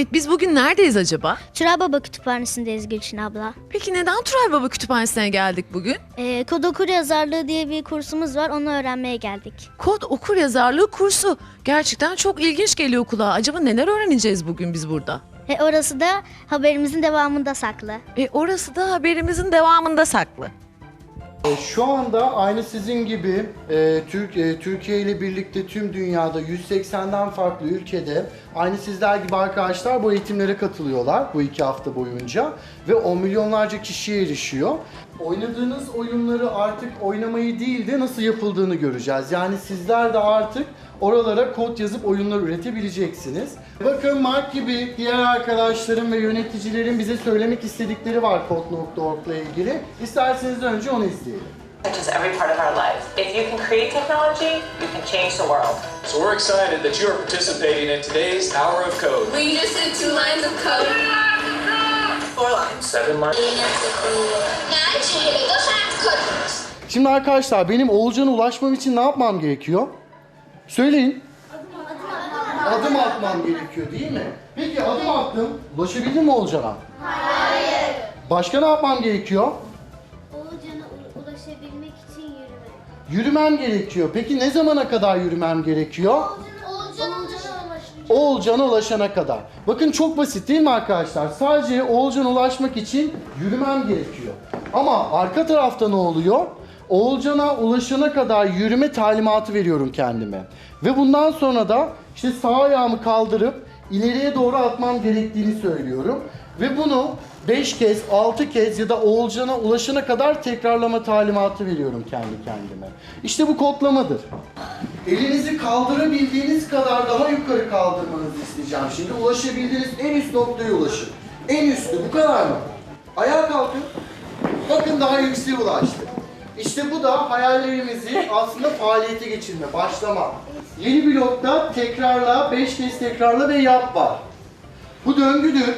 Ahmet biz bugün neredeyiz acaba? Çıra Baba Kütüphanesi'ndeyiz Gülçin abla. Peki neden Tural Baba Kütüphanesi'ne geldik bugün? Ee, kod okur yazarlığı diye bir kursumuz var. Onu öğrenmeye geldik. Kod okur yazarlığı kursu. Gerçekten çok ilginç geliyor kulağa. Acaba neler öğreneceğiz bugün biz burada? Ve orası da haberimizin devamında saklı. E orası da haberimizin devamında saklı. E, Şu anda aynı sizin gibi e, e, Türkiye ile birlikte tüm dünyada 180'den farklı ülkede aynı sizler gibi arkadaşlar bu eğitimlere katılıyorlar bu iki hafta boyunca ve on milyonlarca kişiye erişiyor. Oynadığınız oyunları artık oynamayı değil de nasıl yapıldığını göreceğiz. Yani sizler de artık oralara kod yazıp oyunlar üretebileceksiniz. Bakın Mark gibi diğer arkadaşlarım ve yöneticilerin bize söylemek istedikleri var Code.org ile ilgili. İsterseniz önce onu izleyelim. touches every part of our life. If you can create technology, you can change the world. So we're excited that you are participating in today's Hour of Code. We just did two lines of code. Four lines. Seven lines. Şimdi arkadaşlar benim Oğulcan'a ulaşmam için ne yapmam gerekiyor? Söyleyin. Adım atmam gerekiyor değil mi? Peki adım attım. Ulaşabildin mi Oğulcan'a? Hayır. Başka ne yapmam gerekiyor? Oğulcan'a ulaşabilmek için yürümek. Yürümem gerekiyor. Peki ne zamana kadar yürümem gerekiyor? Oğulcan'a ulaşana kadar. Bakın çok basit değil mi arkadaşlar? Sadece Oğulcan'a ulaşmak için yürümem gerekiyor. Ama arka tarafta ne oluyor? Oğulcan'a ulaşana kadar yürüme talimatı veriyorum kendime. Ve bundan sonra da işte sağ ayağımı kaldırıp ileriye doğru atmam gerektiğini söylüyorum. Ve bunu 5 kez, 6 kez ya da Oğulcan'a ulaşana kadar tekrarlama talimatı veriyorum kendi kendime. İşte bu kodlamadır. Elinizi kaldırabildiğiniz kadar daha yukarı kaldırmanızı isteyeceğim. Şimdi ulaşabildiğiniz en üst noktaya ulaşın. En üstü bu kadar mı? Ayağa kalkın. Bakın daha yükseğe ulaştık. İşte bu da hayallerimizi aslında faaliyete geçirme, başlama. Yeni blokta tekrarla, 5 kez tekrarla ve yap var. Bu döngüdür.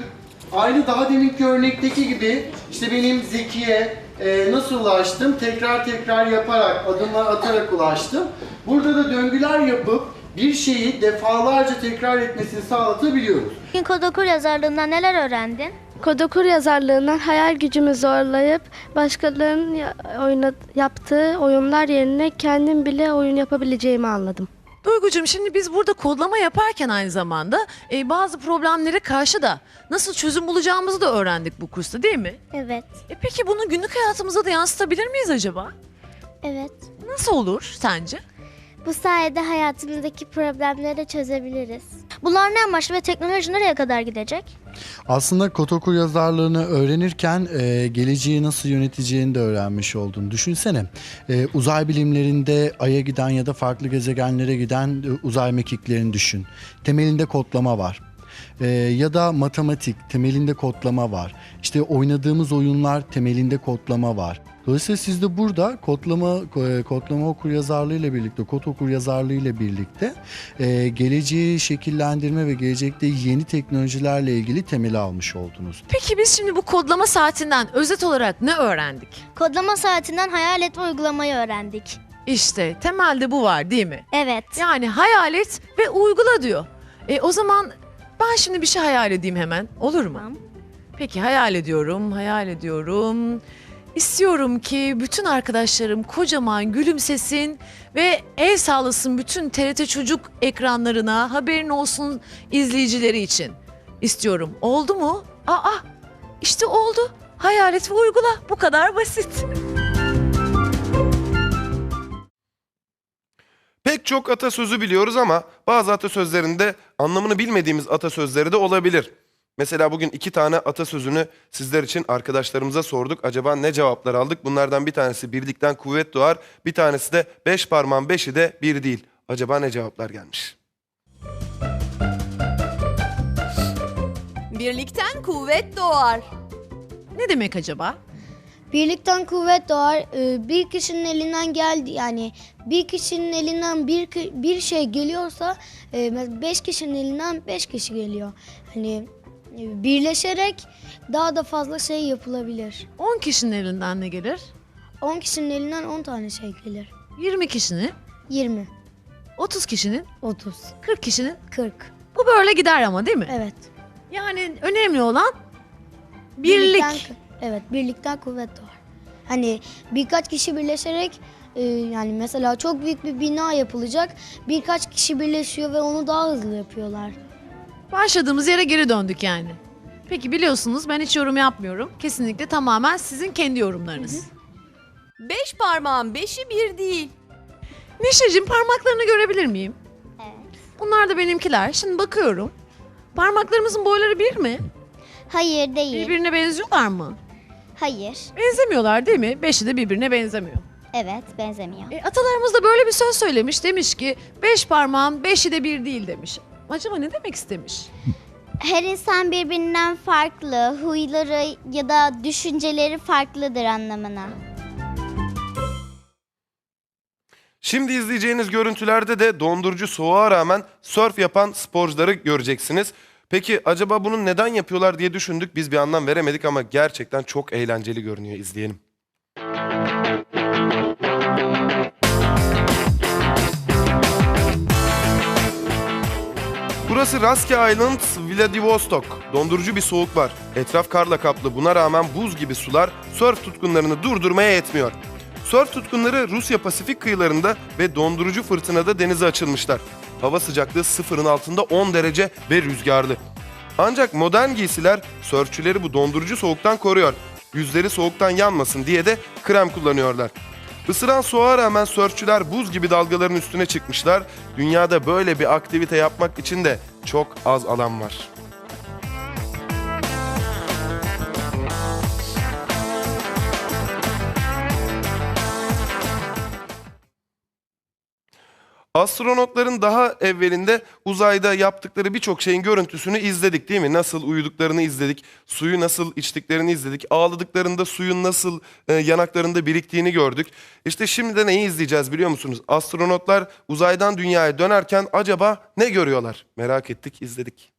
Aynı daha deminki örnekteki gibi işte benim Zeki'ye e, nasıl ulaştım? Tekrar tekrar yaparak, adımlar atarak ulaştım. Burada da döngüler yapıp bir şeyi defalarca tekrar etmesini sağlatabiliyoruz. Bugün kod okur yazarlığından neler öğrendin? Kodokur yazarlığından hayal gücümü zorlayıp başkalarının oyna- yaptığı oyunlar yerine kendim bile oyun yapabileceğimi anladım. Duygucuğum şimdi biz burada kodlama yaparken aynı zamanda e, bazı problemlere karşı da nasıl çözüm bulacağımızı da öğrendik bu kursta değil mi? Evet. E peki bunu günlük hayatımıza da yansıtabilir miyiz acaba? Evet. Nasıl olur sence? Bu sayede hayatımızdaki problemleri çözebiliriz. Bunlar ne amaçlı ve teknoloji nereye kadar gidecek? Aslında Kotoku yazarlığını öğrenirken e, geleceği nasıl yöneteceğini de öğrenmiş oldun. Düşünsene e, uzay bilimlerinde Ay'a giden ya da farklı gezegenlere giden e, uzay mekiklerini düşün. Temelinde kodlama var. E, ya da matematik temelinde kodlama var. İşte oynadığımız oyunlar temelinde kodlama var. Dolayısıyla siz de burada kodlama e, kodlama okuryazarlığı ile birlikte, kod okuryazarlığı ile birlikte e, geleceği şekillendirme ve gelecekte yeni teknolojilerle ilgili temeli almış oldunuz. Peki biz şimdi bu kodlama saatinden özet olarak ne öğrendik? Kodlama saatinden hayal etme uygulamayı öğrendik. İşte temelde bu var değil mi? Evet. Yani hayal et ve uygula diyor. E o zaman ben şimdi bir şey hayal edeyim hemen. Olur mu? Tamam. Peki hayal ediyorum, hayal ediyorum. İstiyorum ki bütün arkadaşlarım kocaman gülümsesin ve el sağlasın bütün TRT Çocuk ekranlarına haberin olsun izleyicileri için. İstiyorum. Oldu mu? Aa işte oldu. Hayal et ve uygula. Bu kadar basit. Pek çok atasözü biliyoruz ama bazı atasözlerinde anlamını bilmediğimiz atasözleri de olabilir. Mesela bugün iki tane atasözünü sizler için arkadaşlarımıza sorduk. Acaba ne cevaplar aldık? Bunlardan bir tanesi birlikten kuvvet doğar, bir tanesi de beş parmağın beşi de bir değil. Acaba ne cevaplar gelmiş? Birlikten kuvvet doğar. Ne demek acaba? Birlikten kuvvet doğar. Ee, Bir kişinin elinden geldi yani bir kişinin elinden bir ki- bir şey geliyorsa e, beş kişinin elinden beş kişi geliyor. Hani e, birleşerek daha da fazla şey yapılabilir. 10 kişinin elinden ne gelir? 10 kişinin elinden 10 tane şey gelir. 20 kişinin, 20, 30 kişinin, 30, 40 kişinin. 40. Bu böyle gider ama değil mi? Evet. Yani önemli olan birlik. Birlikten- evet, birlikten kuvvet doğar. Hani birkaç kişi birleşerek e, yani mesela çok büyük bir bina yapılacak. Birkaç kişi birleşiyor ve onu daha hızlı yapıyorlar. Başladığımız yere geri döndük yani. Peki biliyorsunuz ben hiç yorum yapmıyorum. Kesinlikle tamamen sizin kendi yorumlarınız. Beş parmağın beşi bir değil. Neşeciğim parmaklarını görebilir miyim? Evet. Bunlar da benimkiler. Şimdi bakıyorum. Parmaklarımızın boyları bir mi? Hayır değil. Birbirine benziyorlar mı? Hayır. Benzemiyorlar değil mi? Beşi de birbirine benzemiyor. Evet benzemiyor. E, atalarımız da böyle bir söz söylemiş. Demiş ki beş parmağın beşi de bir değil demiş. Acaba ne demek istemiş? Her insan birbirinden farklı, huyları ya da düşünceleri farklıdır anlamına. Şimdi izleyeceğiniz görüntülerde de dondurucu soğuğa rağmen surf yapan sporcuları göreceksiniz. Peki acaba bunu neden yapıyorlar diye düşündük. Biz bir anlam veremedik ama gerçekten çok eğlenceli görünüyor. İzleyelim. Burası Raske Island, Vladivostok. Dondurucu bir soğuk var. Etraf karla kaplı. Buna rağmen buz gibi sular sörf tutkunlarını durdurmaya yetmiyor. Sörf tutkunları Rusya Pasifik kıyılarında ve dondurucu fırtınada denize açılmışlar. Hava sıcaklığı sıfırın altında 10 derece ve rüzgarlı. Ancak modern giysiler sörfçüleri bu dondurucu soğuktan koruyor. Yüzleri soğuktan yanmasın diye de krem kullanıyorlar. Isıran soğuğa rağmen sörfçüler buz gibi dalgaların üstüne çıkmışlar. Dünyada böyle bir aktivite yapmak için de çok az alan var. Astronotların daha evvelinde uzayda yaptıkları birçok şeyin görüntüsünü izledik değil mi? Nasıl uyuduklarını izledik, suyu nasıl içtiklerini izledik, ağladıklarında suyun nasıl e, yanaklarında biriktiğini gördük. İşte şimdi de neyi izleyeceğiz biliyor musunuz? Astronotlar uzaydan dünyaya dönerken acaba ne görüyorlar? Merak ettik, izledik.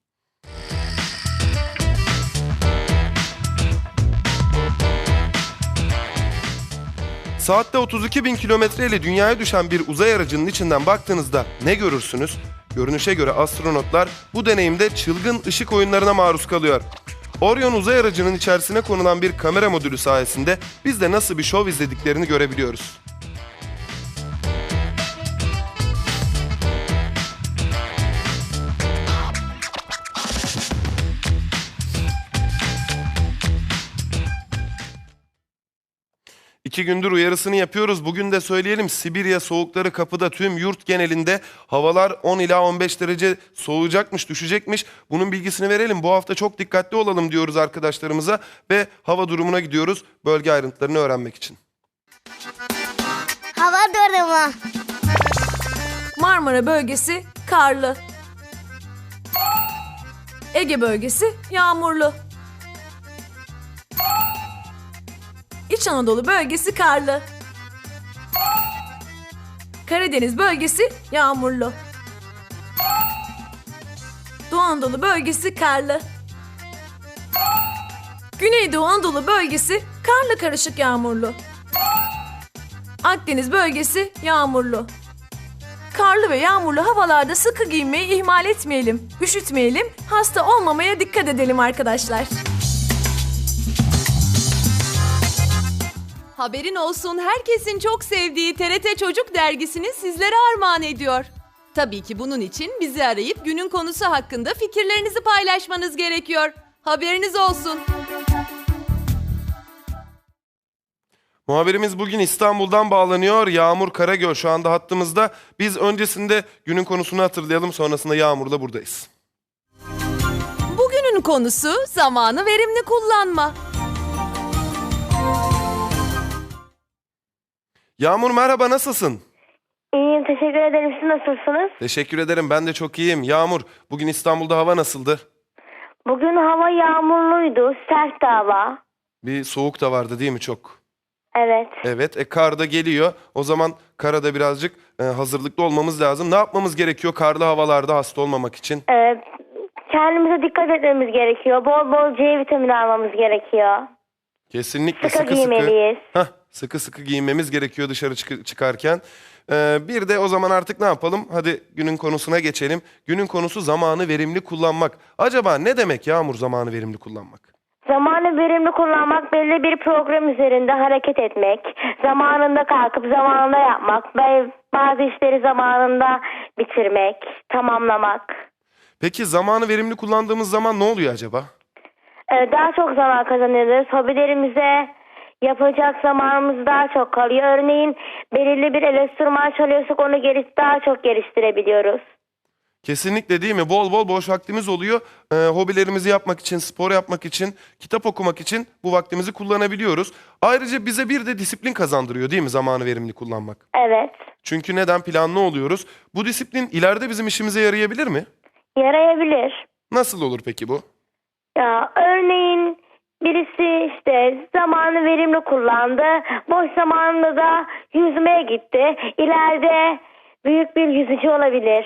Saatte 32 bin kilometre ile dünyaya düşen bir uzay aracının içinden baktığınızda ne görürsünüz? Görünüşe göre astronotlar bu deneyimde çılgın ışık oyunlarına maruz kalıyor. Orion uzay aracının içerisine konulan bir kamera modülü sayesinde biz de nasıl bir şov izlediklerini görebiliyoruz. İki gündür uyarısını yapıyoruz. Bugün de söyleyelim Sibirya soğukları kapıda tüm yurt genelinde havalar 10 ila 15 derece soğuyacakmış, düşecekmiş. Bunun bilgisini verelim. Bu hafta çok dikkatli olalım diyoruz arkadaşlarımıza ve hava durumuna gidiyoruz bölge ayrıntılarını öğrenmek için. Hava durumu. Marmara bölgesi karlı. Ege bölgesi yağmurlu. İç Anadolu bölgesi karlı. Karadeniz bölgesi yağmurlu. Doğu Anadolu bölgesi karlı. Güneydoğu Anadolu bölgesi karlı karışık yağmurlu. Akdeniz bölgesi yağmurlu. Karlı ve yağmurlu havalarda sıkı giyinmeyi ihmal etmeyelim. Üşütmeyelim, hasta olmamaya dikkat edelim arkadaşlar. Haberin olsun herkesin çok sevdiği TRT Çocuk dergisini sizlere armağan ediyor. Tabii ki bunun için bizi arayıp günün konusu hakkında fikirlerinizi paylaşmanız gerekiyor. Haberiniz olsun. Muhabirimiz bugün İstanbul'dan bağlanıyor. Yağmur Karagöl şu anda hattımızda. Biz öncesinde günün konusunu hatırlayalım sonrasında Yağmur'la buradayız. Bugünün konusu zamanı verimli kullanma. Yağmur merhaba nasılsın? İyiyim teşekkür ederim. Siz nasılsınız? Teşekkür ederim ben de çok iyiyim. Yağmur bugün İstanbul'da hava nasıldı? Bugün hava yağmurluydu. Sert hava. Bir soğuk da vardı değil mi çok? Evet. Evet e kar da geliyor. O zaman karada birazcık e, hazırlıklı olmamız lazım. Ne yapmamız gerekiyor karlı havalarda hasta olmamak için? Ee, kendimize dikkat etmemiz gerekiyor. Bol bol C vitamini almamız gerekiyor. Kesinlikle Sıkı sıkı sıkı. giymeliyiz. Hah, sıkı sıkı giyinmemiz gerekiyor dışarı çık- çıkarken. Ee, bir de o zaman artık ne yapalım? Hadi günün konusuna geçelim. Günün konusu zamanı verimli kullanmak. Acaba ne demek Yağmur zamanı verimli kullanmak? Zamanı verimli kullanmak, belli bir program üzerinde hareket etmek, zamanında kalkıp zamanında yapmak ve bazı işleri zamanında bitirmek, tamamlamak. Peki zamanı verimli kullandığımız zaman ne oluyor acaba? Ee, daha çok zaman kazanıyoruz. Hobilerimize yapacak zamanımız daha çok kalıyor. Örneğin belirli bir enstrüman çalıyorsak onu geri, daha çok geliştirebiliyoruz. Kesinlikle değil mi? Bol bol boş vaktimiz oluyor. Ee, hobilerimizi yapmak için, spor yapmak için, kitap okumak için bu vaktimizi kullanabiliyoruz. Ayrıca bize bir de disiplin kazandırıyor değil mi zamanı verimli kullanmak? Evet. Çünkü neden planlı oluyoruz? Bu disiplin ileride bizim işimize yarayabilir mi? Yarayabilir. Nasıl olur peki bu? Ya örneğin birisi işte zamanı verimli kullandı. Boş zamanında da yüzmeye gitti. İleride büyük bir yüzücü olabilir.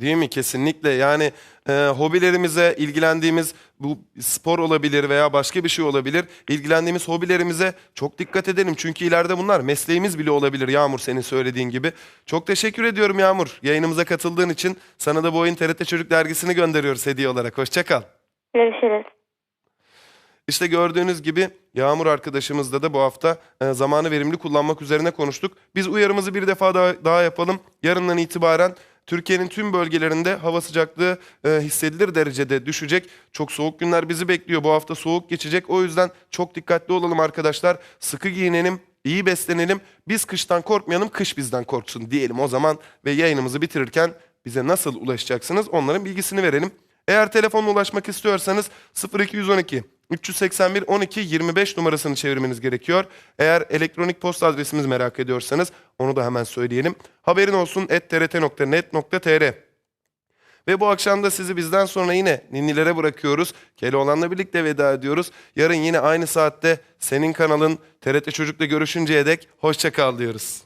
Değil mi? Kesinlikle. Yani e, hobilerimize, ilgilendiğimiz bu spor olabilir veya başka bir şey olabilir. İlgilendiğimiz hobilerimize çok dikkat edelim. Çünkü ileride bunlar mesleğimiz bile olabilir Yağmur senin söylediğin gibi. Çok teşekkür ediyorum Yağmur. Yayınımıza katıldığın için sana da bu oyun TRT Çocuk Dergisi'ni gönderiyoruz hediye olarak. Hoşça kal. Görüşürüz. İşte gördüğünüz gibi Yağmur arkadaşımızla da bu hafta e, zamanı verimli kullanmak üzerine konuştuk. Biz uyarımızı bir defa daha, daha yapalım. Yarından itibaren Türkiye'nin tüm bölgelerinde hava sıcaklığı e, hissedilir derecede düşecek. Çok soğuk günler bizi bekliyor. Bu hafta soğuk geçecek. O yüzden çok dikkatli olalım arkadaşlar. Sıkı giyinelim, iyi beslenelim. Biz kıştan korkmayalım, kış bizden korksun diyelim o zaman. Ve yayınımızı bitirirken bize nasıl ulaşacaksınız onların bilgisini verelim. Eğer telefonla ulaşmak istiyorsanız 0212 381 12 25 numarasını çevirmeniz gerekiyor. Eğer elektronik posta adresimizi merak ediyorsanız onu da hemen söyleyelim. Haberin olsun trt.net.tr ve bu akşam da sizi bizden sonra yine ninnilere bırakıyoruz. Keloğlan'la birlikte veda ediyoruz. Yarın yine aynı saatte senin kanalın TRT Çocuk'la görüşünceye dek hoşça kal diyoruz.